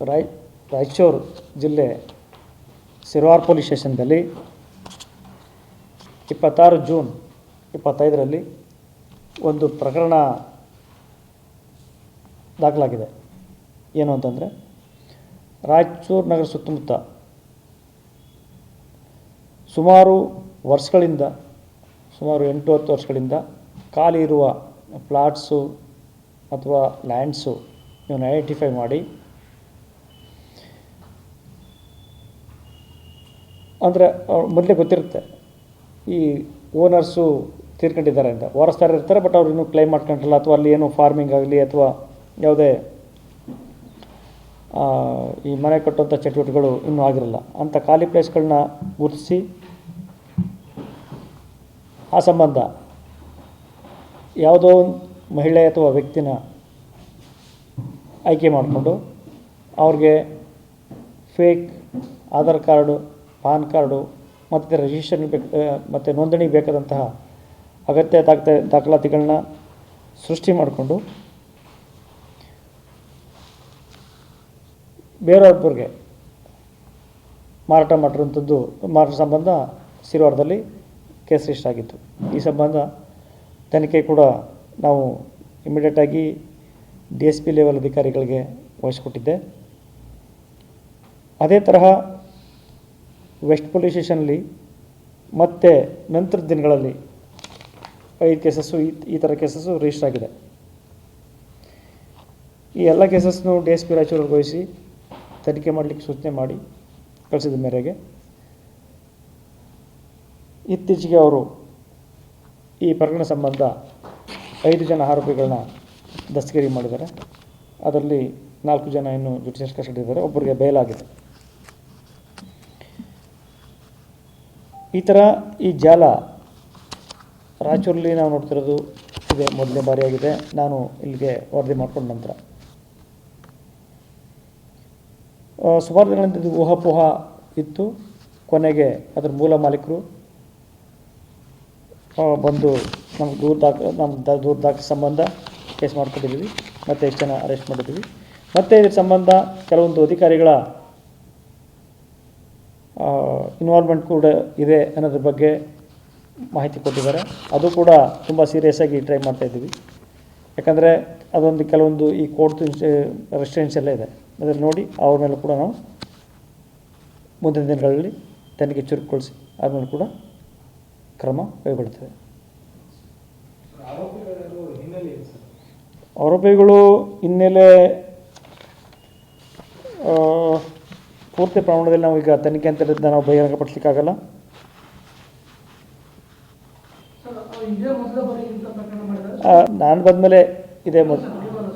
ರಾಯ್, ರಾಯಚೂರು ಜಿಲ್ಲೆ ಸಿರ್ವಾರ್ ಪೊಲೀಸ್ ಸ್ಟೇಷನ್ದಲ್ಲಿ ಇಪ್ಪತ್ತಾರು ಜೂನ್ ಇಪ್ಪತ್ತೈದರಲ್ಲಿ ಒಂದು ಪ್ರಕರಣ ದಾಖಲಾಗಿದೆ. ಏನು ಅಂತಂದರೆ, ರಾಯಚೂರು ನಗರ ಸುತ್ತಮುತ್ತ ಸುಮಾರು ವರ್ಷಗಳಿಂದ, ಸುಮಾರು ಎಂಟು ಹತ್ತು ವರ್ಷಗಳಿಂದ ಖಾಲಿ ಇರುವ ಪ್ಲಾಟ್ಸು ಅಥವಾ ಲ್ಯಾಂಡ್ಸು ಇವನ್ನ ಐಡೆಂಟಿಫೈ ಮಾಡಿ ಅಂದರೆ ಮೊದಲೇ ಗೊತ್ತಿರುತ್ತೆ. ಈ ಓನರ್ಸು ತೀರ್ಕೊಂಡಿದ್ದಾರೆ ಅಂತ. ವಾರಸ್ತಾರ ಇರ್ತಾರೆ, ಬಟ್ ಅವ್ರು ಇನ್ನೂ ಕ್ಲೈಮ್ ಮಾಡ್ಕೊಂಡಿರಲ್ಲ ಅಥವಾ ಅಲ್ಲಿ ಏನೋ ಫಾರ್ಮಿಂಗ್ ಆಗಲಿ, ಅಥವಾ ಯಾವುದೇ ಈ ಮನೆ ಕಟ್ಟುವಂಥ ಚಟುವಟಿಕೆಗಳು ಇನ್ನೂ ಆಗಿರಲ್ಲ. ಅಂಥ ಖಾಲಿ ಪ್ಲೇಸ್ಗಳನ್ನ ಗುರುತಿಸಿ, ಆ ಸಂಬಂಧ ಯಾವುದೋ ಒಂದು ಮಹಿಳೆ ಅಥವಾ ವ್ಯಕ್ತಿನ ಆಯ್ಕೆ ಮಾಡಿಕೊಂಡು, ಅವ್ರಿಗೆ fake Aadhaar card PAN card, ಮತ್ತು ರಿಜಿಸ್ಟ್ರೇಷನ್ ಬೇಕು ಮತ್ತು ನೋಂದಣಿ ಬೇಕಾದಂತಹ ಅಗತ್ಯ ದಾಖಲೆ, ದಾಖಲಾತಿಗಳನ್ನ ಸೃಷ್ಟಿ ಮಾಡಿಕೊಂಡು ಬೇರೆಯೊಬ್ಬರಿಗೆ ಮಾರಾಟ ಮಾಡಿರುವಂಥದ್ದು, ಮಾರಾಟ ಸಂಬಂಧ ಸಿರುವಾರದಲ್ಲಿ ಕೇಸ್ ರಿಜಿಸ್ಟರ್ ಆಗಿತ್ತು. ಈ ಸಂಬಂಧ ತನಿಖೆ ಕೂಡ ನಾವು ಇಮಿಡಿಯೇಟಾಗಿ ಡಿ ಎಸ್ ಪಿ ಲೆವೆಲ್ ಅಧಿಕಾರಿಗಳಿಗೆ ವಹಿಸ್ಕೊಟ್ಟಿದ್ದೆ. ಅದೇ ತರಹ ವೆಸ್ಟ್ ಪೊಲೀಸ್ ಸ್ಟೇಷನಲ್ಲಿ ಮತ್ತೆ ನಂತರದ ದಿನಗಳಲ್ಲಿ ಐದು ಕೇಸಸ್ಸು ಈ ಈ ಥರ ಕೇಸಸ್ಸು ರಿಜಿಸ್ಟರ್ ಆಗಿದೆ. ಈ ಎಲ್ಲ ಕೇಸಸ್ನು ಡಿ ಎಸ್ ಪಿ ರಾಯಚೂರಿಗೆ ವಹಿಸಿ ತನಿಖೆ ಮಾಡಲಿಕ್ಕೆ ಸೂಚನೆ ಮಾಡಿ ಕಳಿಸಿದ ಮೇರೆಗೆ ಇತ್ತೀಚೆಗೆ ಅವರು ಈ ಪ್ರಕರಣ ಸಂಬಂಧ ಐದು ಜನ ಆರೋಪಿಗಳನ್ನ ದಸ್ತಗಿರಿ ಮಾಡಿದ್ದಾರೆ. ಅದರಲ್ಲಿ ನಾಲ್ಕು ಜನ ಇನ್ನು ಜುಡಿಷಿಯಲ್ ಕಸ್ಟಡಿ ಇದ್ದಾರೆ. ಒಬ್ಬರಿಗೆ ಬೇಲಾಗಿದೆ ಈ ಥರ ಈ ಜಾಲ ರಾಯಚೂರಲ್ಲಿ ನಾವು ನೋಡ್ತಿರೋದು ಇದೆ ಮೊದಲನೇ ಬಾರಿಯಾಗಿದೆ. ನಾನು ಇಲ್ಲಿಗೆ ವರದಿ ಮಾಡಿಕೊಂಡ ನಂತರ. ಸುಮಾರು ದಿನಗಳಿಂದ ಇದು ಊಹಾಪೋಹ ಇತ್ತು. ಕೊನೆಗೆ ಅದರ ಮೂಲ ಮಾಲೀಕರು ಬಂದು ನಮ್ಮ ದೂರ ದಾಖ ನಮ್ಮ ದೂರ ದಾಖಲೆ ಸಂಬಂಧ ಕೇಸ್ ಮಾಡ್ಕೊಂಡಿದ್ದೀವಿ. ಮತ್ತು ಎಷ್ಟು ಜನ ಅರೆಸ್ಟ್ ಮಾಡಿದ್ದೀವಿ. ಮತ್ತು ಇದ್ರ ಸಂಬಂಧ ಕೆಲವೊಂದು ಅಧಿಕಾರಿಗಳ ಇನ್ವಾಲ್ವ್ಮೆಂಟ್ ಕೂಡ ಇದೆ ಅನ್ನೋದ್ರ ಬಗ್ಗೆ ಮಾಹಿತಿ ಕೊಟ್ಟಿದ್ದಾರೆ. ಅದು ಕೂಡ ತುಂಬ ಸೀರಿಯಸ್ ಆಗಿ ಟ್ರೈ ಮಾಡ್ತಾ ಇದ್ದೀವಿ. ಯಾಕಂದರೆ ಅದೊಂದು ಕೆಲವೊಂದು ಈ ಕೋರ್ಟ್ ರೆಸ್ಟೆನ್ಸ್ ಎಲ್ಲ ಇದೆ. ಅದರಲ್ಲಿ ನೋಡಿ ಅವ್ರ ಮೇಲೆ ಕೂಡ ನಾವು ಮುಂದಿನ ದಿನಗಳಲ್ಲಿ ತನಿಖೆ ಚುರುಕುಗೊಳಿಸಿ ಅದ್ರ ಕೂಡ ಕ್ರಮ ಕೈಗೊಳ್ತೇವೆ ಆರೋಪಿಗಳು ಹಿನ್ನೆಲೆ ಪೂರ್ತಿ ಪ್ರಮಾಣದಲ್ಲಿ ನಾವು ಈಗ ತನಿಖೆ ಅಂತ ಹೇಳಿದ್ನ ನಾವು ಬಹಿರಂಗಪಡಿಸಲಿಕ್ಕಾಗಲ್ಲ. ಮೊದಲ ನಾನು ಬಂದಮೇಲೆ ಇದೇ ಮೊದ್